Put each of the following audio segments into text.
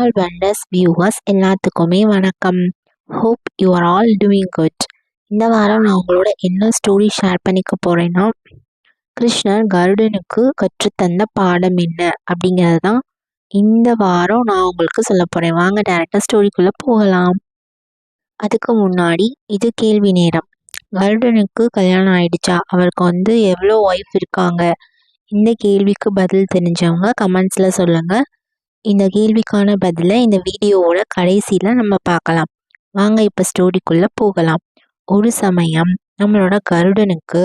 All wonders viewers எல்லாத்துக்குமே வணக்கம். Hope you are all doing good இந்த வாரம் நான் உங்களோட என்ன ஸ்டோரி ஷேர் பண்ணிக்க போகிறேன்னா கிருஷ்ணர் கருடனுக்கு கற்றுத்தந்த பாடம் என்ன அப்படிங்கிறது தான் இந்த வாரம் நான் உங்களுக்கு சொல்ல போகிறேன் வாங்க டேரெக்டாக ஸ்டோரிக்குள்ளே போகலாம். அதுக்கு முன்னாடி இது கேள்வி நேரம். கருடனுக்கு கல்யாணம் ஆயிடுச்சா? அவருக்கு வந்து எவ்வளோ ஒய்ஃப் இருக்காங்க? இந்த கேள்விக்கு பதில் தெரிஞ்சவங்க கமெண்ட்ஸில் சொல்லுங்கள் இந்த கேள்விக்கான பதிலை இந்த வீடியோவோட கடைசியில் நம்ம பார்க்கலாம். வாங்க இப்போ ஸ்டோரிக்குள்ளே போகலாம். ஒரு சமயம் நம்மளோட கருடனுக்கு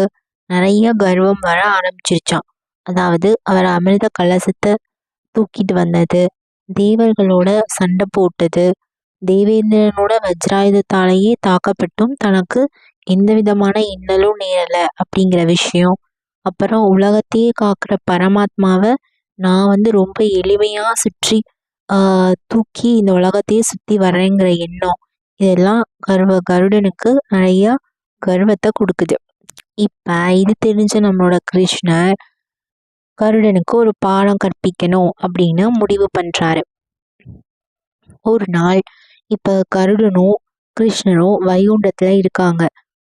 நிறைய கர்வம் வர ஆரம்பிச்சிருச்சான் அதாவது அவர் அமிர்த கலசத்தை தூக்கிட்டு வந்தது தேவர்களோட சண்டை போட்டது தேவேந்திரனோட வஜ்ராயுதத்தாலேயே தாக்கப்பட்டும் தனக்கு எந்த விதமான இன்னலும் நேரலை அப்படிங்கிற விஷயம். அப்புறம் உலகத்தையே காக்கிற பரமாத்மாவை நான் வந்து ரொம்ப எளிமையாக சுற்றி தூக்கி இந்த உலகத்தையே சுற்றி வரேங்கிற எண்ணம் இதெல்லாம் கர்வ கருடனுக்கு நிறையா கர்வத்தை கொடுக்குது. இப்போ இது தெரிஞ்ச நம்மளோட கிருஷ்ணர் கருடனுக்கு ஒரு பாடம் கற்பிக்கணும் அப்படின்னு முடிவு பண்ணுறாரு ஒரு நாள் இப்போ கருடனும் கிருஷ்ணரும் வைகுண்டத்தில் இருக்காங்க.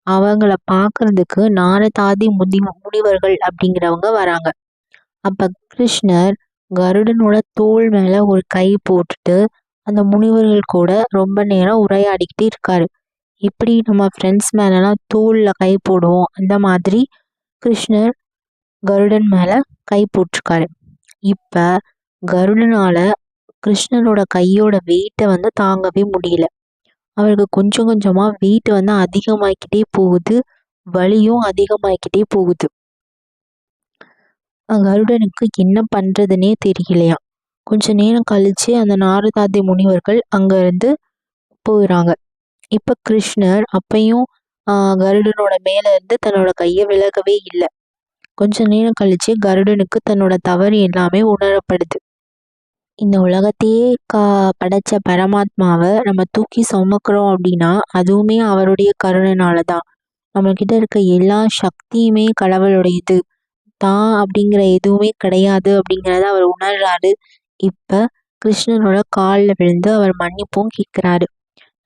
அவங்கள பார்க்கறதுக்கு நாரதாதி முதி முனிவர்கள் அப்படிங்கிறவங்க வராங்க. அப்போ கிருஷ்ணர் கருடனோட தோல் மேலே ஒரு கை போட்டுட்டு அந்த முனிவர்கள் கூட ரொம்ப நேரம் உரையாடிக்கிட்டு இருக்காரு. எப்படி நம்ம ஃப்ரெண்ட்ஸ் மேலெலாம் தோலில் கை போடுவோம் அந்த மாதிரி கிருஷ்ணர் கருடன் மேலே கை போட்டிருக்காரு. இப்போ கருடனால் கிருஷ்ணனோட கையோட வெயிட்டை வந்து தாங்கவே முடியல. அவருக்கு கொஞ்சம் கொஞ்சமாக வெயிட் வந்து அதிகமாகிக்கிட்டே போகுது வலியும் அதிகமாகிக்கிட்டே போகுது. கருடனுக்கு என்ன பண்ணுறதுனே தெரியலையா? கொஞ்ச நேரம் கழித்து அந்த நாரதாதி முனிவர்கள் அங்கேருந்து போயிடுறாங்க இப்போ கிருஷ்ணர் அப்பையும் கருடனோட மேலே இருந்து தன்னோட கையை விலகவே இல்லை. கொஞ்ச நேரம் கழித்து கருடனுக்கு தன்னோட தவறு எல்லாமே உணரப்படுது. இந்த உலகத்தையே கா படைச்ச பரமாத்மாவை நம்ம தூக்கி சுமக்கிறோம் அப்படின்னா அதுவுமே அவருடைய கருணைனால தான் நம்மக்கிட்ட இருக்க எல்லா சக்தியுமே கடவுளுடையது. தான் அப்படிங்கிற எதுவுமே கிடையாது அப்படிங்கிறத அவர் உணர்றாரு. இப்போ கிருஷ்ணனோட காலில் விழுந்து அவர் மன்னிப்பும் கேட்குறாரு.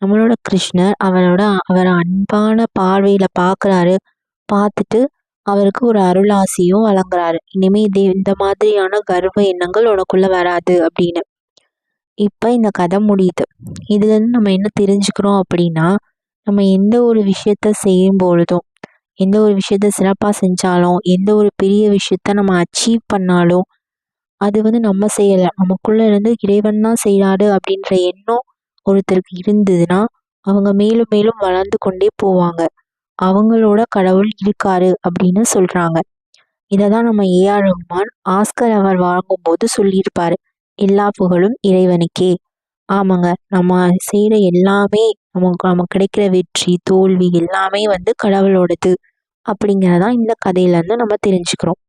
நம்மளோட கிருஷ்ணர் அவரோட அவர் அன்பான பார்வையில் பார்க்குறாரு பார்த்துட்டு அவருக்கு ஒரு அருளாசியும் வழங்குறாரு. இனிமே இதே இந்த மாதிரியான கர்வ எண்ணங்கள் உனக்குள்ள வராது அப்படின்னு. இப்போ இந்த கதை முடியுது. இதுலேருந்து நம்ம என்ன தெரிஞ்சுக்கிறோம் அப்படின்னா நம்ம எந்த ஒரு விஷயத்த செய்யும் பொழுதும் எந்த ஒரு விஷயத்த சிறப்பாக செஞ்சாலும் எந்த ஒரு பெரிய விஷயத்த நம்ம அச்சீவ் பண்ணாலும் அது வந்து நம்ம செய்யலை. நமக்குள்ளே இருந்து இறைவன் தான் செய்கிறாரு அப்படின்ற எண்ணம் ஒருத்தருக்கு இருந்ததுன்னா அவங்க மேலும் மேலும் வளர்ந்து கொண்டே போவாங்க. அவங்களோட கடவுள் இருக்காரு அப்படின்னு சொல்கிறாங்க இதை தான் நம்ம ஏஆர் ரஹ்மான் ஆஸ்கர் அவர் வாங்கும்போது சொல்லியிருப்பார் எல்லா புகழும் இறைவனுக்கே. ஆமாங்க. நம்ம செய்கிற எல்லாமே நமக்கு நமக்கு கிடைக்கிற வெற்றி தோல்வி எல்லாமே வந்து கடவுளோடது. அப்படிங்கிறதான் இந்த கதையிலேருந்து நம்ம தெரிஞ்சுக்கிறோம்.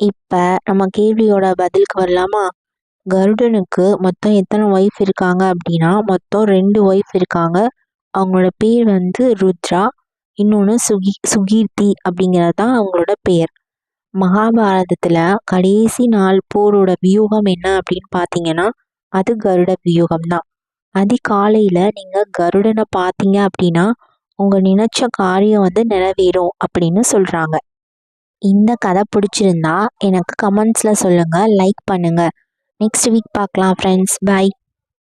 இப்போ நம்ம கேள்வியோட பதிலுக்கு வரலாமா? கருடனுக்கு மொத்தம் எத்தனை ஒய்ஃப் இருக்காங்க அப்படின்னா மொத்தம் ரெண்டு ஒய்ஃப் இருக்காங்க. அவங்களோட பேர் வந்து ருத்ரா இன்னொன்று சுகி சுகீர்த்தி அப்படிங்கிறது தான் அவங்களோட பெயர் மகாபாரதத்தில் கடைசி நாள் போரோட வியூகம் என்ன அப்படின்னு பார்த்தீங்கன்னா அது கருட வியூகம் தான் அதிகாலையில் நீங்கள் கருடனை பார்த்தீங்க அப்படின்னா உங்கள் நினச்ச காரியம் வந்து நிறைவேறும் அப்படின்னு சொல்கிறாங்க இந்த கதை பிடிச்சிருந்தா எனக்கு கமெண்ட்ஸில் சொல்லுங்கள் லைக் பண்ணுங்கள் நெக்ஸ்ட் வீக் பார்க்கலாம் ஃப்ரெண்ட்ஸ் பை